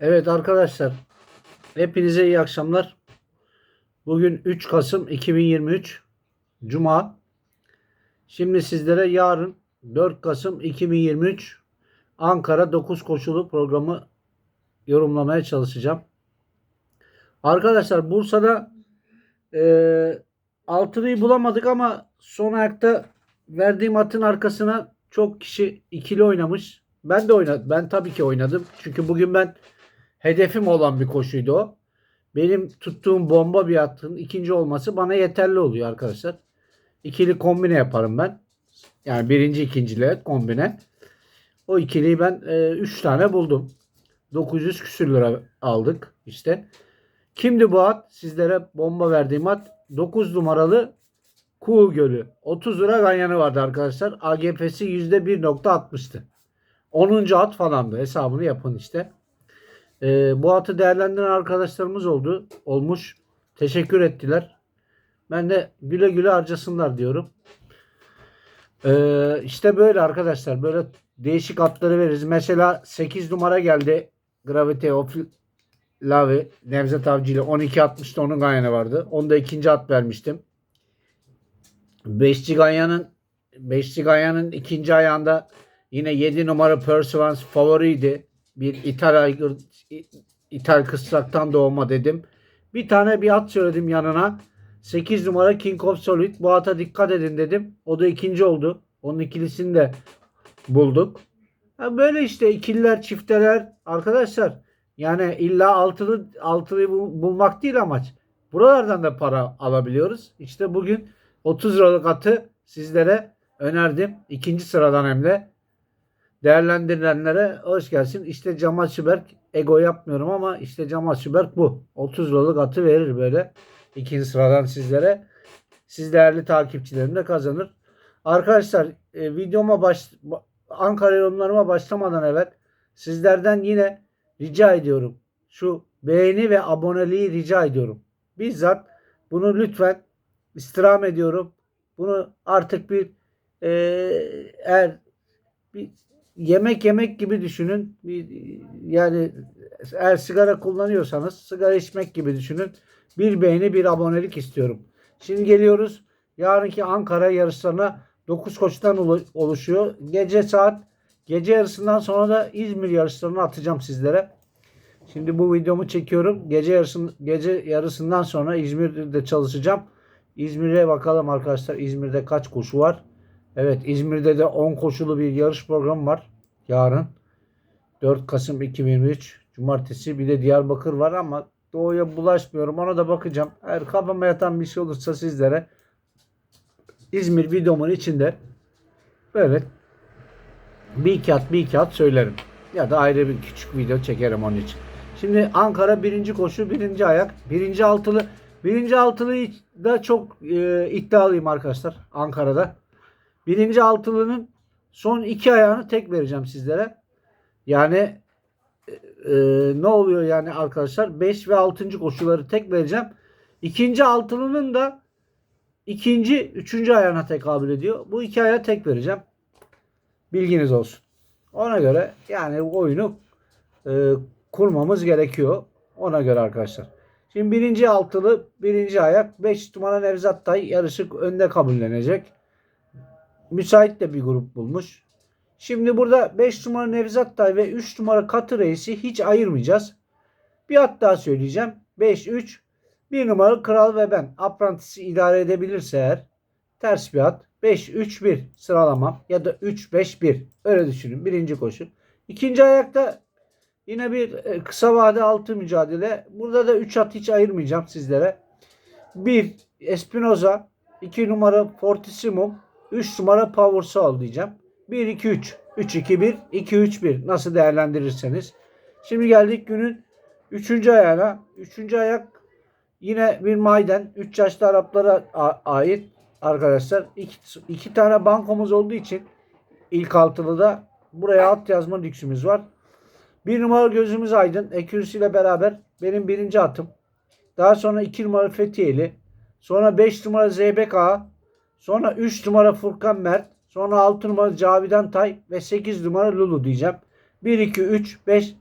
Evet arkadaşlar, hepinize iyi akşamlar. Bugün 3 Kasım 2023 Cuma. Şimdi sizlere yarın 4 Kasım 2023 Ankara 9 koşulu programı yorumlamaya çalışacağım. Arkadaşlar Bursa'da e, altılıyı bulamadık ama son ayakta verdiğim atın arkasına çok kişi ikili oynamış. Ben de oynadım. Ben tabii ki oynadım. Çünkü bugün ben hedefim olan bir koşuydu o. Benim tuttuğum bomba bir atın ikinci olması bana yeterli oluyor arkadaşlar. İkili kombine yaparım ben. Yani birinci ikinciyle kombine. O ikiliyi ben 3 tane buldum. 900 küsür lira aldık işte. Kimdi bu at? Sizlere bomba verdiğim at. 9 numaralı Kuğu Gölü. 30 lira ganyanı vardı arkadaşlar. AGF'si %1.60'tı. 10. at falandı. Hesabını yapın işte. Ee, bu atı değerlendiren arkadaşlarımız oldu. Olmuş. Teşekkür ettiler. Ben de güle güle harcasınlar diyorum. Ee, işte böyle arkadaşlar. Böyle değişik atları veririz. Mesela 8 numara geldi. Gravity of Love Nevzat Avcı ile 12.60'da onun ganyanı vardı. Onda ikinci at vermiştim. Beşçi Ganyan'ın Beşçi Ganyan'ın ikinci ayağında yine 7 numara Perseverance favoriydi. Bir İthal aygır, İthal kısraktan doğma dedim. Bir tane bir at söyledim yanına. 8 numara King of Solid. Bu ata dikkat edin dedim. O da ikinci oldu. Onun ikilisini de bulduk. Ha böyle işte ikililer, çifteler arkadaşlar. Yani illa altılı altılıyı bul- bulmak değil amaç. Buralardan da para alabiliyoruz. İşte bugün 30 liralık atı sizlere önerdim. İkinci sıradan hem de. Değerlendirilenlere hoş gelsin. İşte Cemal Süberk ego yapmıyorum ama işte Cemal Süberk bu. 30 liralık atı verir böyle. ikinci sıradan sizlere. Siz değerli takipçilerim de kazanır. Arkadaşlar e, videoma baş ba- Ankara yorumlarıma başlamadan evvel sizlerden yine rica ediyorum. Şu beğeni ve aboneliği rica ediyorum. Bizzat bunu lütfen istirham ediyorum. Bunu artık bir e, eğer bir yemek yemek gibi düşünün. Bir, yani eğer sigara kullanıyorsanız sigara içmek gibi düşünün. Bir beğeni bir abonelik istiyorum. Şimdi geliyoruz. Yarınki Ankara yarışlarına 9 koçtan olu- oluşuyor. Gece saat gece yarısından sonra da İzmir yarışlarını atacağım sizlere. Şimdi bu videomu çekiyorum. Gece yarısın, gece yarısından sonra İzmir'de çalışacağım. İzmir'e bakalım arkadaşlar. İzmir'de kaç koşu var? Evet İzmir'de de 10 koşulu bir yarış programı var. Yarın 4 Kasım 2023 Cumartesi bir de Diyarbakır var ama doğuya bulaşmıyorum. Ona da bakacağım. Eğer kafama yatan bir şey olursa sizlere İzmir videomun içinde böyle bir kağıt bir kağıt söylerim. Ya da ayrı bir küçük video çekerim onun için. Şimdi Ankara birinci koşu, birinci ayak, birinci altılı. Birinci altılı da çok e, iddialıyım arkadaşlar Ankara'da. Birinci altılının son iki ayağını tek vereceğim sizlere. Yani e, ne oluyor yani arkadaşlar? 5 ve 6. koşuları tek vereceğim. İkinci altılının da ikinci, üçüncü ayağına tekabül ediyor. Bu iki ayağı tek vereceğim. Bilginiz olsun. Ona göre yani oyunu e, kurmamız gerekiyor. Ona göre arkadaşlar. Şimdi birinci altılı, birinci ayak 5 numara Nevzat Tay yarışı önde kabullenecek. Müsait de bir grup bulmuş. Şimdi burada 5 numara Nevzat Tay ve 3 numara Katı Reis'i hiç ayırmayacağız. Bir at daha söyleyeceğim. 5-3 1 numaralı Kral ve ben. Aprantisi idare edebilirse eğer ters bir at. 5-3-1 sıralamam ya da 3-5-1 öyle düşünün. Birinci koşu. İkinci ayakta yine bir e, kısa vade altı mücadele. Burada da 3 at hiç ayırmayacağım sizlere. 1 Espinoza 2 numara Fortissimum 3 numara Power Soul diyeceğim. 1 2 3 3 2 1 2 3 1 nasıl değerlendirirseniz. Şimdi geldik günün 3. ayağına. 3. ayak yine bir maiden 3 yaşlı Araplara ait arkadaşlar. İki, iki tane bankomuz olduğu için ilk altılıda buraya at yazma lüksümüz var. Bir numara gözümüz aydın. Ekürüsü ile beraber benim birinci atım. Daha sonra 2 numara Fethiyeli. Sonra 5 numara Ağa. Sonra 3 numara Furkan Mert. Sonra 6 numara Cavidan Tay ve 8 numara Lulu diyeceğim. 1, 2, 3, 5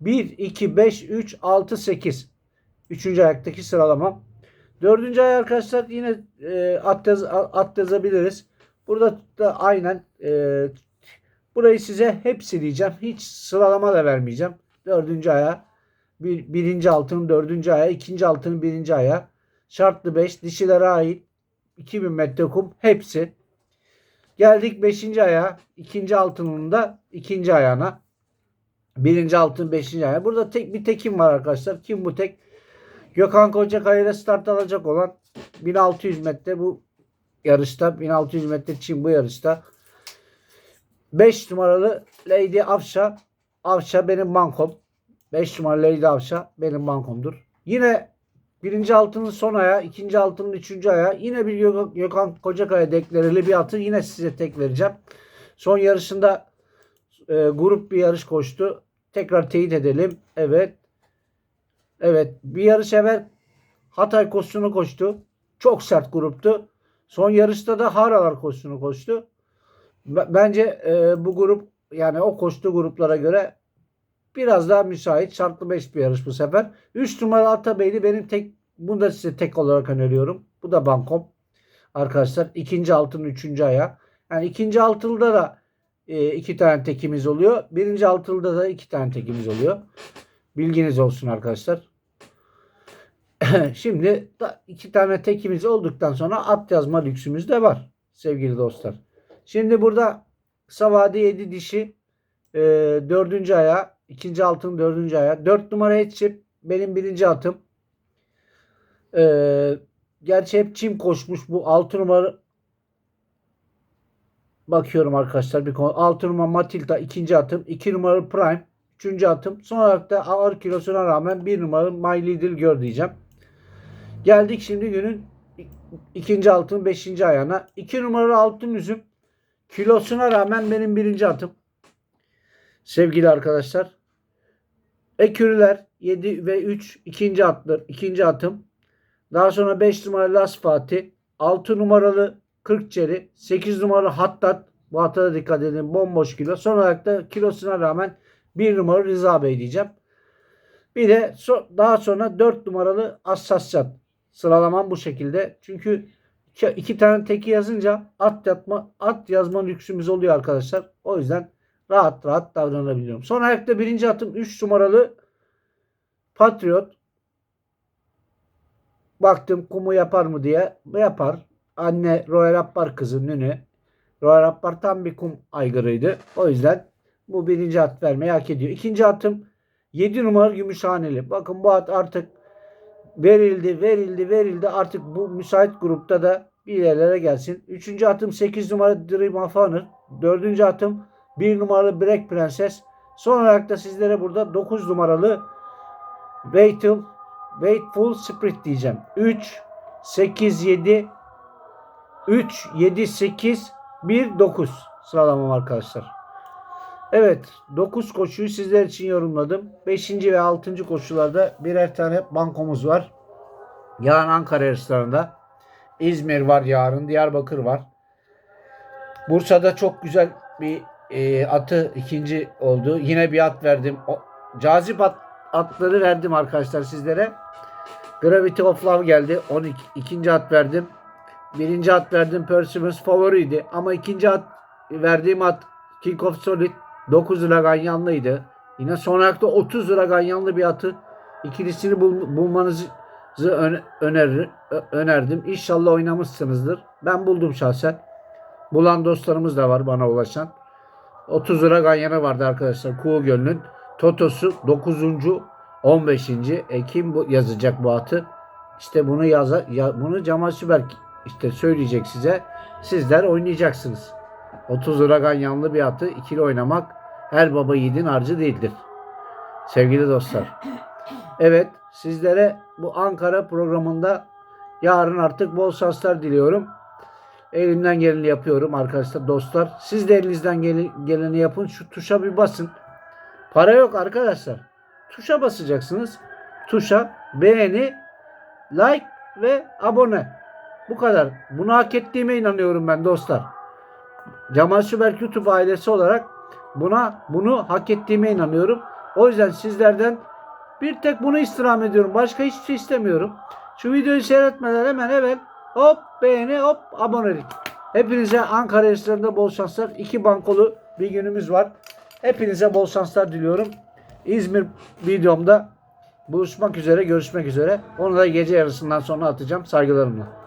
1, 2, 5, 3, 6, 8. Üçüncü ayaktaki sıralamam. Dördüncü ay arkadaşlar yine e, at, yaz, at yazabiliriz. Burada da aynen e, burayı size hepsi diyeceğim. Hiç sıralama da vermeyeceğim. Dördüncü aya bir, birinci altının dördüncü aya, ikinci altının birinci aya, şartlı 5, dişilere ait 2000 metre kum hepsi. Geldik 5. aya, ikinci altının da ikinci ayağına. Birinci altın, beşinci aya. Burada tek bir tekim var arkadaşlar. Kim bu tek? Gökhan Kocakaya'da start alacak olan 1600 metre bu yarışta. 1600 metre Çin bu yarışta. 5 numaralı Lady Afşa. Afşa benim bankom. 5 numaralı Lady Afşa benim bankomdur. Yine birinci altının son aya, ikinci altının üçüncü aya yine bir Gök- Gökhan Kocakaya deklareli bir atı yine size tek vereceğim. Son yarışında e, grup bir yarış koştu. Tekrar teyit edelim. Evet. Evet. Bir yarış evvel Hatay koşusunu koştu. Çok sert gruptu. Son yarışta da Haralar koşusunu koştu. Bence e, bu grup yani o koştuğu gruplara göre biraz daha müsait. Şartlı 5 bir yarış bu sefer. 3 numaralı Atabeyli benim tek bunu da size tek olarak öneriyorum. Bu da bankom. Arkadaşlar ikinci altının üçüncü aya. Yani ikinci altılıda da e, iki tane tekimiz oluyor. Birinci altılıda da iki tane tekimiz oluyor. Bilginiz olsun arkadaşlar. Şimdi da iki tane tekimiz olduktan sonra at yazma lüksümüz de var sevgili dostlar. Şimdi burada Savadi 7 dişi e, dördüncü aya, ikinci altın dördüncü aya. Dört numara Headship benim birinci atım. E, gerçi hep çim koşmuş bu altı numara bakıyorum arkadaşlar bir konu. 6 numara Matilda ikinci atım. 2 numaralı Prime üçüncü atım. Son olarak da ağır kilosuna rağmen 1 numaralı My Little Girl diyeceğim. Geldik şimdi günün ikinci altın beşinci ayağına. 2 numaralı altın üzüm kilosuna rağmen benim birinci atım. Sevgili arkadaşlar. Ekürüler 7 ve 3 ikinci atlar, ikinci atım. Daha sonra 5 numaralı Las Fatih, 6 numaralı 40 çeri, 8 numaralı Hattat. Bu hatta da dikkat edin bomboş kilo. Son olarak da kilosuna rağmen 1 numaralı Rıza Bey diyeceğim. Bir de so- daha sonra 4 numaralı Assasyat. Sıralamam bu şekilde. Çünkü iki tane teki yazınca at yatma at yazma lüksümüz oluyor arkadaşlar. O yüzden rahat rahat davranabiliyorum. Son ayakta birinci atım 3 numaralı Patriot. Baktım kumu yapar mı diye. Yapar. Anne Royal Appar kızı Nünü. Royal Appar tam bir kum aygırıydı. O yüzden bu birinci at vermeyi hak ediyor. İkinci atım 7 numaralı Gümüşhaneli. Bakın bu at artık verildi, verildi, verildi. Artık bu müsait grupta da bir yerlere gelsin. Üçüncü atım 8 numaralı Dream Honor. Dördüncü atım 1 numaralı Black Princess. Son olarak da sizlere burada 9 numaralı Waitful, Waitful Spirit diyeceğim. 3, 8, 7, 3, 7, 8, 1, 9 sıralamam arkadaşlar. Evet 9 koşuyu sizler için yorumladım. 5. ve 6. koşularda birer tane bankomuz var. Yarın Ankara yarışlarında. İzmir var yarın. Diyarbakır var. Bursa'da çok güzel bir e, atı ikinci oldu. Yine bir at verdim. O, cazip at, atları verdim arkadaşlar sizlere. Gravity of Love geldi. 12. ikinci at verdim. Birinci at verdim Perseverance favoriydi. Ama ikinci at verdiğim at King of Solid 9 lira ganyanlıydı. Yine son ayakta 30 lira ganyanlı bir atı ikilisini bul- bulmanızı ön- önerir, önerdim. İnşallah oynamışsınızdır. Ben buldum şahsen. Bulan dostlarımız da var bana ulaşan. 30 lira ganyanı vardı arkadaşlar. Kuğu Gölü'nün. Totosu 9. 15. Ekim bu yazacak bu atı. İşte bunu yaza, ya, bunu Cemal Süberk işte söyleyecek size. Sizler oynayacaksınız. 30 lira ganyanlı bir atı ikili oynamak her baba yiğidin harcı değildir. Sevgili dostlar. Evet sizlere bu Ankara programında yarın artık bol şanslar diliyorum. Elimden geleni yapıyorum arkadaşlar dostlar. Siz de elinizden gel- geleni yapın. Şu tuşa bir basın. Para yok arkadaşlar. Tuşa basacaksınız. Tuşa beğeni, like ve abone. Bu kadar. Bunu hak ettiğime inanıyorum ben dostlar. Cemal Süberk YouTube ailesi olarak buna bunu hak ettiğime inanıyorum. O yüzden sizlerden bir tek bunu istirham ediyorum. Başka hiçbir şey istemiyorum. Şu videoyu seyretmeden hemen hemen hop beğeni hop abonelik. Hepinize Ankara yarışlarında bol şanslar. İki bankolu bir günümüz var. Hepinize bol şanslar diliyorum. İzmir videomda buluşmak üzere, görüşmek üzere. Onu da gece yarısından sonra atacağım. Saygılarımla.